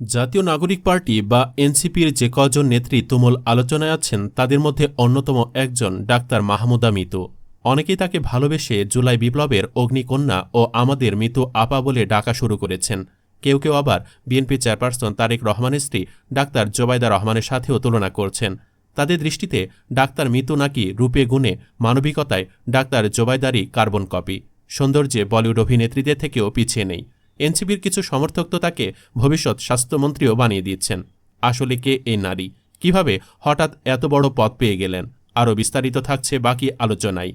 জাতীয় নাগরিক পার্টি বা এনসিপির যে কজন নেত্রী তুমুল আলোচনায় আছেন, তাদের মধ্যে অন্যতম একজন ডাক্তার মাহমুদা মিতু। অনেকেই তাকে ভালোবেসে জুলাই বিপ্লবের অগ্নিকন্যা ও আমাদের মিতু আপা বলে ডাকা শুরু করেছেন। কেউ কেউ আবার বিএনপি চেয়ারপারসন তারেক রহমানের স্ত্রী ডাক্তার জোবাইদা রহমানের সাথেও তুলনা করছেন। তাদের দৃষ্টিতে ডাক্তার মিতু নাকি রূপে গুণে মানবিকতায় ডাক্তার জোবাইদারই কার্বন কপি। সৌন্দর্যে বলিউড অভিনেত্রীদের থেকেও পিছিয়ে নেই। এনসিপির কিছু সমর্থক তো তাকে ভবিষ্যৎ স্বাস্থ্যমন্ত্রীও বানিয়ে দিচ্ছেন। আসলে কে এই নারী? কীভাবে হঠাৎ এত বড় পদ পেয়ে গেলেন? আরও বিস্তারিত থাকছে বাকি আলোচনায়।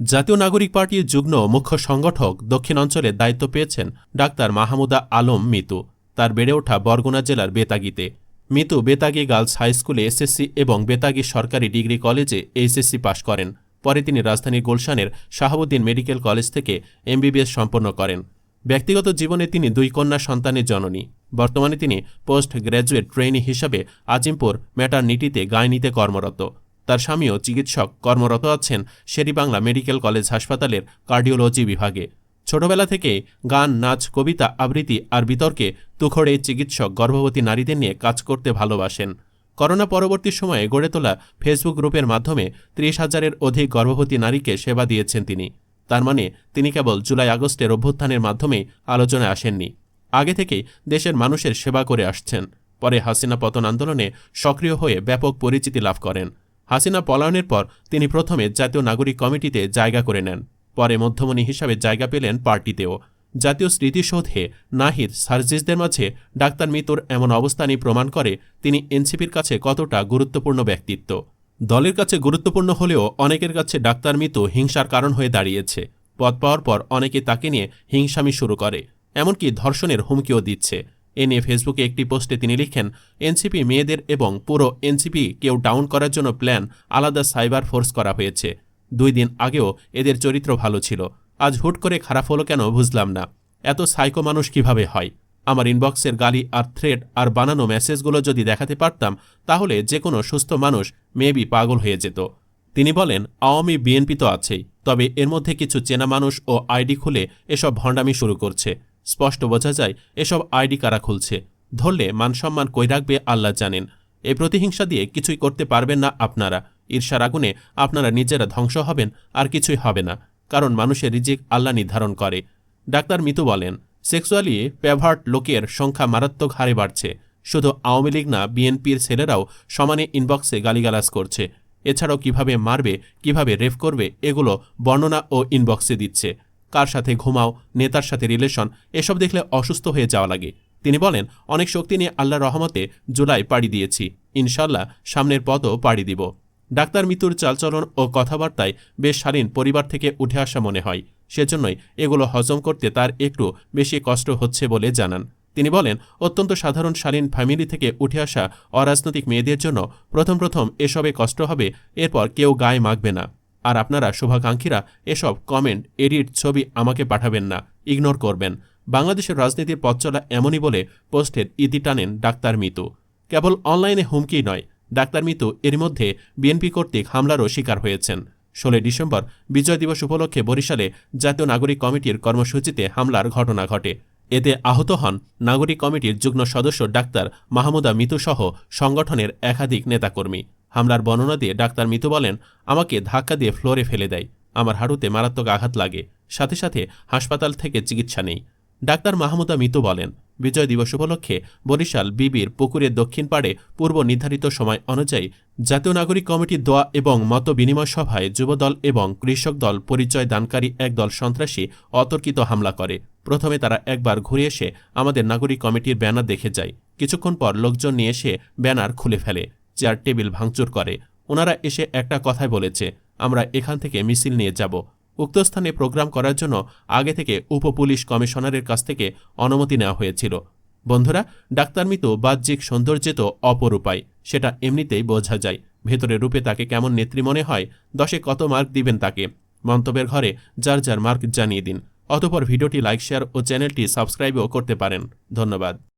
জাতীয় নাগরিক পার্টির যুগ্ম মুখ্য সংগঠক দক্ষিণ অঞ্চলে দায়িত্ব পেয়েছেন ডাক্তার মাহমুদা আলম মিতু। তার বেড়ে ওঠা বরগুনা জেলার বেতাগিতে। মিতু বেতাগি গার্লস হাইস্কুলে এসএসসি এবং বেতাগি সরকারি ডিগ্রি কলেজে এইচএসসি পাশ করেন। পরে তিনি রাজধানীর গুলশানের শাহাবুদ্দিন মেডিকেল কলেজ থেকে এমবিবিএস সম্পন্ন করেন। ব্যক্তিগত জীবনে তিনি দুই কন্যা সন্তানের জননী। বর্তমানে তিনি পোস্ট গ্র্যাজুয়েট ট্রেনি হিসাবে আজিমপুর ম্যাটারনিটিতে গায়নিতে কর্মরত। তার স্বামীও চিকিৎসক কর্মরত আছেন শেরিবাংলা মেডিকেল কলেজ হাসপাতালের কার্ডিওলজি বিভাগে। ছোটবেলা থেকে গান, নাচ, কবিতা, আবৃত্তি আর বিতর্কে তুখড়ে চিকিৎসক, গর্ভবতী নারীদের নিয়ে কাজ করতে ভালোবাসেন। করোনা পরবর্তী সময়ে গড়ে তোলা ফেসবুক গ্রুপের মাধ্যমে ত্রিশ হাজারের অধিক গর্ভবতী নারীকে সেবা দিয়েছেন তিনি। তার মানে তিনি কেবল জুলাই আগস্টের অভ্যুত্থানের মাধ্যমেই আলোচনায় আসেননি। আগে থেকেই দেশের মানুষের সেবা করে আসছেন। পরে হাসিনা পতন আন্দোলনে সক্রিয় হয়ে ব্যাপক পরিচিতি লাভ করেন। হাসিনা পলায়নের পর তিনি প্রথমে জাতীয় নাগরিক কমিটিতে জায়গা করে নেন। পরে মধ্যমণি হিসাবে জায়গা পেলেন পার্টিতেও। জাতীয় স্মৃতিসৌধে নাহিদ সার্জিসদের মাঝে ডাক্তার মিতুর এমন অবস্থানই প্রমাণ করে তিনি এনসিপির কাছে কতটা গুরুত্বপূর্ণ ব্যক্তিত্ব। দলের কাছে গুরুত্বপূর্ণ হলেও অনেকের কাছে ডাক্তার মিতু হিংসার কারণ হয়ে দাঁড়িয়েছে। পদ পাওয়ার পর অনেকে তাকে নিয়ে হিংসামি শুরু করে, এমনকি ধর্ষণের হুমকিও দিচ্ছে। এ নিয়ে ফেসবুকে একটি পোস্টে তিনি লিখেন, এনসিপি মেয়েদের এবং পুরো এনসিপি কেউ ডাউন করার জন্য প্ল্যান আলাদা সাইবার ফোর্স করা হয়েছে। দুই দিন আগেও এদের চরিত্র ভালো ছিল। আজ হুট করে খারাপ হলো কেন বুঝলাম না। এত সাইকো মানুষ কীভাবে হয়? আমার ইনবক্সের গালি আর থ্রেড আর বানানো মেসেজগুলো যদি দেখাতে পারতাম, তাহলে যে কোনো সুস্থ মানুষ মেবি পাগল হয়ে যেত। তিনি বলেন, আওয়ামী বিএনপি তো আছেই, তবে এর মধ্যে কিছু চেনা মানুষ ও আইডি খুলে এসব ভণ্ডামি শুরু করছে। স্পষ্ট বোঝা যায়, এসব আইডি কারা খুলছে। ধরলে মানসম্মান কই রাখবে আল্লাহ জানেন। এই প্রতিহিংসা দিয়ে কিছুই করতে পারবেন না আপনারা। ঈর্ষার আগুনে আপনারা নিজেরা ধ্বংস হবেন, আর কিছুই হবে না, কারণ মানুষের রিজিক আল্লাহ নির্ধারণ করে। ডাক্তার মিতু বলেন সেক্সুয়ালি প্যাভার্ট লোকের সংখ্যা মারাত্মক হারে বাড়ছে। শুধু আওয়ামী লীগ না, বিএনপির ছেলেরাও সমানে ইনবক্সে গালিগালাজ করছে। এছাড়াও কীভাবে মারবে, কীভাবে রেফ করবে, এগুলো বর্ণনা ও ইনবক্সে দিচ্ছে। কার সাথে ঘুমাও, নেতার সাথে রিলেশন এসব দেখলে অসুস্থ হয়ে যাওয়া লাগে। তিনি বলেন, অনেক শক্তি নিয়ে আল্লাহ রহমতে জুলাই পাড়ি দিয়েছি। ইনশাল্লাহ সামনের পথও পাড়ি দিব। ডাক্তার মিতুর চালচলন ও কথাবার্তায় বেশ শালীন পরিবার থেকে উঠে আসা মনে হয়। সেজন্যই এগুলো হজম করতে তার একটু বেশি কষ্ট হচ্ছে বলে জানান। তিনি বলেন, অত্যন্ত সাধারণ শালীন ফ্যামিলি থেকে উঠে আসা অরাজনৈতিক মেয়েদের জন্য প্রথম প্রথম এসবে কষ্ট হবে, এরপর কেউ গায়ে মাখবে না। আর আপনারা শুভাকাঙ্ক্ষীরা এসব কমেন্ট, এডিট ছবি আমাকে পাঠাবেন না, ইগনোর করবেন। বাংলাদেশের রাজনীতির পথ চলা এমনই বলে পোস্টের ইতি টানেন ডাক্তার মিতু। কেবল অনলাইনে হুমকি নয়, ডাক্তার মিতু এর মধ্যে বিএনপি কর্তৃক হামলারও শিকার হয়েছেন। ষোলোই ডিসেম্বর বিজয় দিবস উপলক্ষে বরিশালে জাতীয় নাগরিক কমিটির কর্মসূচিতে হামলার ঘটনা ঘটে। এতে আহত হন নাগরিক কমিটির যুগ্ম সদস্য ডাক্তার মাহমুদা মিতুসহ সংগঠনের একাধিক নেতাকর্মী। হামলার বর্ণনা দিয়ে ডাক্তার মিতু বলেন, আমাকে ধাক্কা দিয়ে ফ্লোরে ফেলে দেয়। আমার হাঁটুতে মারাত্মক আঘাত লাগে। সাথে সাথে হাসপাতাল থেকে চিকিৎসা নেই। ডাক্তার মাহমুদা মিতু বলেন বিজয় দিবস উপলক্ষে বরিশাল বিবির পুকুরের দক্ষিণ পাড়ে পূর্ব নির্ধারিত সময় অনুযায়ী জাতীয় নাগরিক কমিটির দোয়া এবং মত বিনিময় সভায় যুবদল এবং কৃষক দল পরিচয় দানকারী একদল সন্ত্রাসী অতর্কিত হামলা করে। প্রথমে তারা একবার ঘুরে এসে আমাদের নাগরিক কমিটির ব্যানার দেখে যায়। কিছুক্ষণ পর লোকজন নিয়ে এসে ব্যানার খুলে ফেলে, চেয়ার টেবিল ভাঙচুর করে। ওনারা এসে একটা কথাই বলেছে, আমরা এখান থেকে মিছিল নিয়ে যাব। উক্ত স্থানে প্রোগ্রাম করার জন্য আগে থেকে উপ পুলিশ কমিশনারের কাছ থেকে অনুমতি নেওয়া হয়েছিল। বন্ধুরা, ডাক্তার মিতু বাহ্যিক সৌন্দর্যে তো অপরূপায়, সেটা এমনিতেই বোঝা যায়। ভেতরের রূপে তাকে কেমন নেত্রী মনে হয়, দশে কত মার্ক দিবেন তাকে? মন্তব্যের ঘরে যার যার মার্ক জানিয়ে দিন। অতপর ভিডিওটি লাইক, শেয়ার ও চ্যানেলটি সাবস্ক্রাইবও করতে পারেন। ধন্যবাদ।